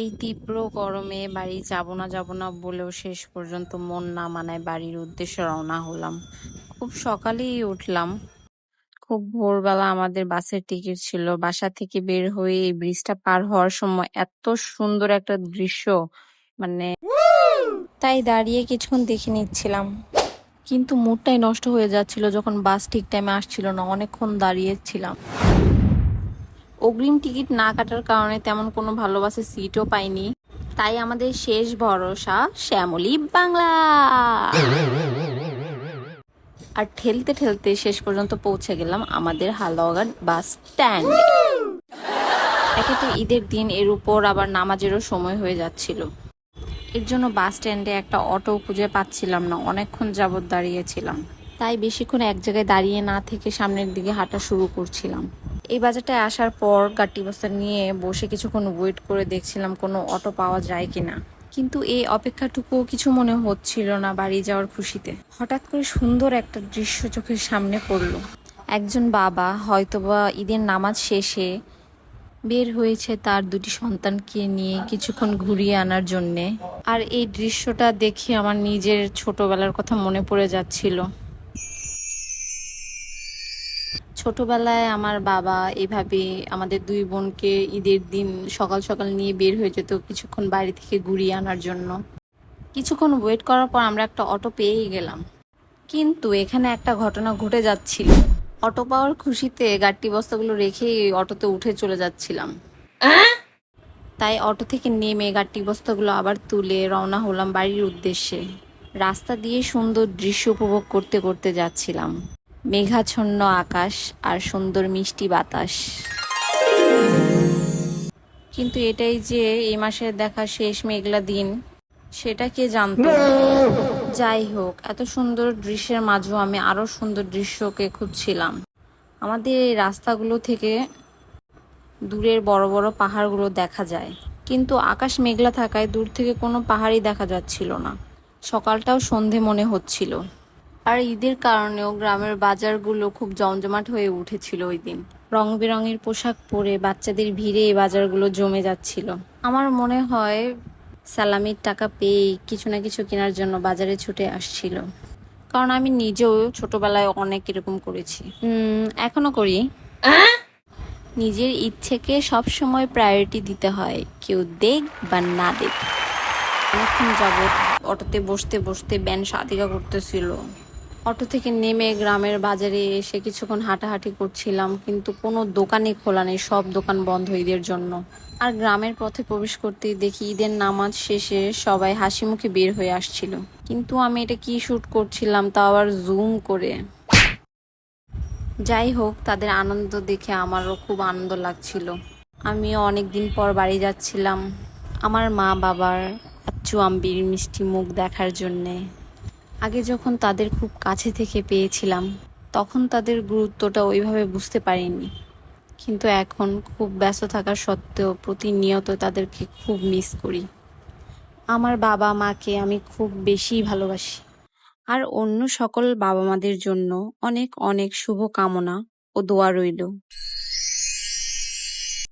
এই তীব্র গরমে বাড়ি যাব না যাব না বলেও শেষ পর্যন্ত মন না মানায় বাড়ির উদ্দেশ্যে রওনা হলাম। খুব সকালেই উঠলাম। খুব ভোরবেলা আমাদের বাসের টিকিট ছিল। বাসা থেকে বের হয়ে এই ব্রিজটা পার হওয়ার সময় এত সুন্দর একটা দৃশ্য মানে তাই দাঁড়িয়ে কিছুক্ষণ দেখে নিচ্ছিলাম। কিন্তু মুডটাই নষ্ট হয়ে যাচ্ছিল যখন বাস ঠিক টাইমে আসছিল না, অনেকক্ষণ দাঁড়িয়েছিলাম। অগ্রিম টিকিট না কাটার কারণে তেমন কোনো ভালো বাসের সিটও পাইনি। তাই আমাদের শেষ ভরসা শ্যামলী বাংলা। আর ঠেলতে ঠেলতে শেষ পর্যন্ত পৌঁছে গেলাম আমাদের হালদাবাদ বাস স্ট্যান্ড একে তো ঈদের দিন এর উপর আবার নামাজেরও সময় হয়ে যাচ্ছিল। এর জন্য বাস স্ট্যান্ডে একটা অটো খুঁজে পাচ্ছিলাম না, অনেকক্ষণ যাবৎ দাঁড়িয়েছিলাম। তাই বেশিক্ষণ এক জায়গায় দাঁড়িয়ে না থেকে সামনের দিকে হাঁটা শুরু করছিলাম। এই বাজারটায় আসার পর গাড়ি বস্তা নিয়ে বসে কিছুক্ষণ ওয়েট করে দেখছিলাম কোনো অটো পাওয়া যায় কিনা। কিন্তু এই অপেক্ষাটুকুও কিছু মনে হচ্ছিল না বাড়ি যাওয়ার খুশিতে। হঠাৎ করে সুন্দর একটা দৃশ্য চোখের সামনে পড়ল। একজন বাবা হয়তোবা ঈদের নামাজ শেষে বের হয়েছে তার দুটি সন্তানকে নিয়ে কিছুক্ষণ ঘুরিয়ে আনার জন্যে। আর এই দৃশ্যটা দেখে আমার নিজের ছোটবেলার কথা মনে পড়ে যাচ্ছিল। ছোটবেলায় আমার বাবা এভাবে আমাদের দুই বোনকে ঈদের দিন সকাল সকাল নিয়ে বের হয়ে যেত কিছুক্ষণ বাড়ি থেকে ঘুরিয়ে আনার জন্য। কিছুক্ষণ ওয়েট করার পর আমরা একটা অটো পেয়েই গেলাম। কিন্তু এখানে একটা ঘটনা ঘটে যাচ্ছিল। অটো পাওয়ার খুশিতে গাড়ি বস্তাগুলো রেখেই অটোতে উঠে চলে যাচ্ছিলাম। তাই অটো থেকে নেমে গাড়ি বস্তাগুলো আবার তুলে রওনা হলাম বাড়ির উদ্দেশ্যে। রাস্তা দিয়ে সুন্দর দৃশ্য উপভোগ করতে করতে যাচ্ছিলাম। মেঘাচ্ছন্ন আকাশ আর সুন্দর মিষ্টি বাতাস। কিন্তু এটাই যে এই মাসের দেখা শেষ মেঘলা দিন, সেটা কে জানতো? যাই হোক, এত সুন্দর দৃশ্যের মাঝেও আমি আরও সুন্দর দৃশ্যকে খুঁজছিলাম। আমাদের এই রাস্তাগুলো থেকে দূরের বড় বড় পাহাড়গুলো দেখা যায়। কিন্তু আকাশ মেঘলা থাকায় দূর থেকে কোনো পাহাড়ই দেখা যাচ্ছিল না। সকালটাও সন্ধে মনে হচ্ছিল। আর ঈদের কারণেও গ্রামের বাজারগুলো খুব জমজমাট হয়ে উঠেছিল ওই দিন। রং বেরঙের পোশাক পরে বাচ্চাদের ভিড়ে এই বাজারগুলো জমে যাচ্ছিল। আমার মনে হয় সালামির টাকা পেয়েই কিছু না কিছু কেনার জন্য বাজারে ছুটে আসছিল। কারণ আমি নিজেও ছোটবেলায় অনেক এরকম করেছি। এখনও করি। নিজের ইচ্ছেকে সবসময় প্রায়োরিটি দিতে হয়, কেউ দেখ বা না দেখ। অনেকক্ষণ যাবৎ অটোতে বসতে বসতে ব্যান সাদিকা করতেছিল। অটো থেকে নেমে গ্রামের বাজারে এসে কিছুক্ষণ হাঁটাহাঁটি করছিলাম, কিন্তু কোনো দোকানই খোলা নেই, সব দোকান বন্ধ ঈদের জন্য। আর গ্রামের পথে প্রবেশ করতেই দেখি ঈদের নামাজ শেষে সবাই হাসি মুখে বের হয়ে আসছিল। কিন্তু আমি এটা কি শ্যুট করছিলাম তা আবার জুম করে। যাই হোক, তাদের আনন্দ দেখে আমারও খুব আনন্দ লাগছিল। আমিও অনেক দিন পর বাড়ি যাচ্ছিলাম। আমার মা বাবার আচ্ছু আম্বির মিষ্টি মুখ দেখার জন্যে। আগে যখন তাদের খুব কাছে থেকে পেয়েছিলাম, তখন তাদের গুরুত্বটা ওইভাবে বুঝতে পারিনি। কিন্তু এখন খুব ব্যস্ত থাকা সত্ত্বেও প্রতিনিয়ত তাদেরকে খুব মিস করি। আমার বাবা মাকে আমি খুব বেশি ভালোবাসি। আর অন্য সকল বাবা মাদের জন্য অনেক অনেক শুভ কামনা ও দোয়া রইল।